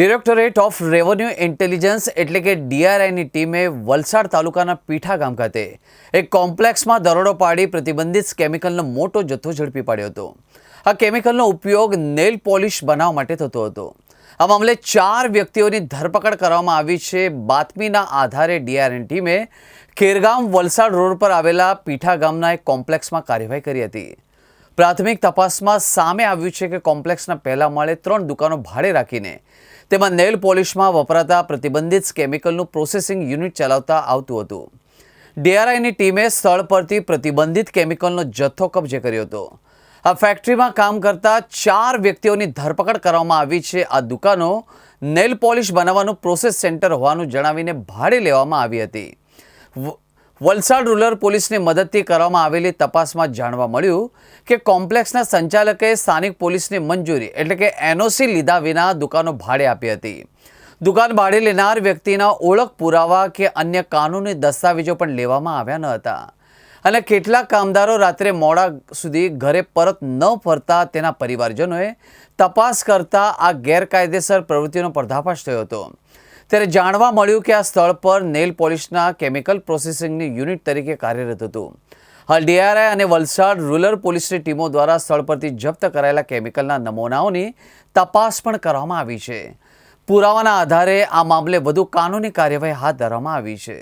Directorate of revenue intelligence એટલે કે ડીઆરઆઈની ટીમે વલસાડ તાલુકાના પીઠા ગામ ખાતે એક કોમ્પ્લેક્સમાં દરોડો પાડી પ્રતિબંધિત કેમિકલનો મોટો જથ્થો ઝડપી પાડ્યો હતો. આ કેમિકલનો ઉપયોગ નેલ પોલિશ બનાવવા માટે થતો હતો. આ મામલે ચાર વ્યક્તિઓની ધરપકડ કરવામાં આવી છે. બાતમીના આધારે ડીઆરએન ટીમે ખેરગામ વલસાડ રોડ પર આવેલા પીઠા ગામના એક કોમ્પ્લેક્સમાં કાર્યવાહી કરી હતી. પ્રાથમિક તપાસમાં સામે આવ્યું છે કે કોમ્પ્લેક્સના પહેલા માળે ત્રણ દુકાનો ભાડે રાખીને તેમાં નેલ પોલિશમાં વપરાતા પ્રતિબંધિત કેમિકલનું પ્રોસેસિંગ યુનિટ ચલાવતા આવતું હતું. ડીઆરઆઈની ટીમે સ્થળ પરથી પ્રતિબંધિત કેમિકલનો જથ્થો કબજે કર્યો હતો. આ ફેક્ટરીમાં કામ કરતા ચાર વ્યક્તિઓની ધરપકડ કરવામાં આવી છે. આ દુકાનો નેલ પોલિશ બનાવવાનું પ્રોસેસ સેન્ટર હોવાનું જણાવીને ભાડે લેવામાં આવી હતી. વલસાડ રૂરલ પોલીસની મદદથી કરવામાં આવેલી તપાસમાં જાણવા મળ્યું કે કોમ્પ્લેક્સના સંચાલકે સ્થાનિક પોલીસની મંજૂરી, એટલે કે એનઓસી લીધા વિના દુકાનો ભાડે આપી હતી. દુકાન ભાડે લેનાર વ્યક્તિના ઓળખ પુરાવા કે અન્ય કાનૂની દસ્તાવેજો પણ લેવામાં આવ્યા ન હતા. અને કેટલાક કામદારો રાત્રે મોડા સુધી ઘરે પરત ન ફરતા તેના પરિવારજનોએ તપાસ કરતા આ ગેરકાયદેસર પ્રવૃત્તિનો પર્દાફાશ થયો હતો. ત્યારે જાણવા મળ્યું કે આ સ્થળ પર નેલ પોલિશના કેમિકલ પ્રોસેસિંગની યુનિટ તરીકે કાર્યરત હતું. હાલ ડીઆરઆઈ અને વલસાડ રૂરલ પોલીસની ટીમો દ્વારા સ્થળ પરથી જપ્ત કરાયેલા કેમિકલના નમૂનાઓની તપાસ પણ કરવામાં આવી છે. પુરાવાના આધારે આ મામલે વધુ કાનૂની કાર્યવાહી હાથ ધરવામાં આવી છે.